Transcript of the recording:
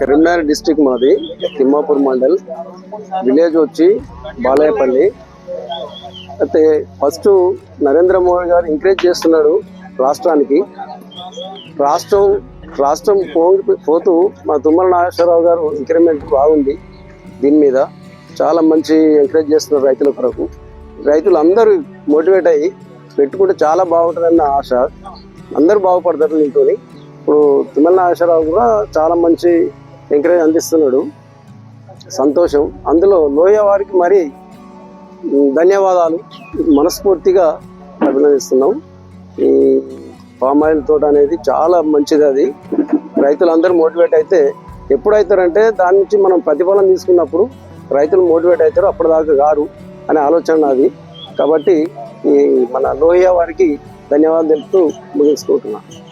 Karimnagar district మాది Thimmapur mandal. Village వచ్చి బాలయపల్లి అయితే ఫస్ట్ నరేంద్ర మోడీ గారు ఎంకరేజ్ చేస్తున్నాడు రాష్ట్రానికి. రాష్ట్రం రాష్ట్రం పో- పోతూ మా తుమ్మల నాగేశ్వరరావు గారు ఇంక్రిమెంట్ బాగుంది దీని మీద. చాలా మంచి ఎంకరేజ్ చేస్తున్నారు రైతుల కొరకు. రైతులు అందరూ మోటివేట్ అయ్యి పెట్టుకుంటే చాలా బాగుంటుందన్న ఆశ. అందరూ బాగుపడతారు దీంతో ఇప్పుడు తిమ్మల నాగేశ్వరరావు కూడా చాలా మంచి ఎంకరేజ్ అందిస్తున్నాడు. సంతోషం. అందులో లోయ వారికి మరి ధన్యవాదాలు. మనస్ఫూర్తిగా అభినందిస్తున్నాం. ఈ పామ్ ఆయిల్ తోట అనేది చాలా మంచిది అది. రైతులందరూ మోటివేట్ అయితే ఎప్పుడైతారంటే దాని నుంచి మనం ప్రతిఫలం తీసుకున్నప్పుడు రైతులు మోటివేట్ అవుతారు అప్పటిదాకా గారు అనే ఆలోచన నాది. కాబట్టి ఈ మన లోహియా వారికి ధన్యవాదాలు తెలుపుతూ ముగించుకుంటున్నాను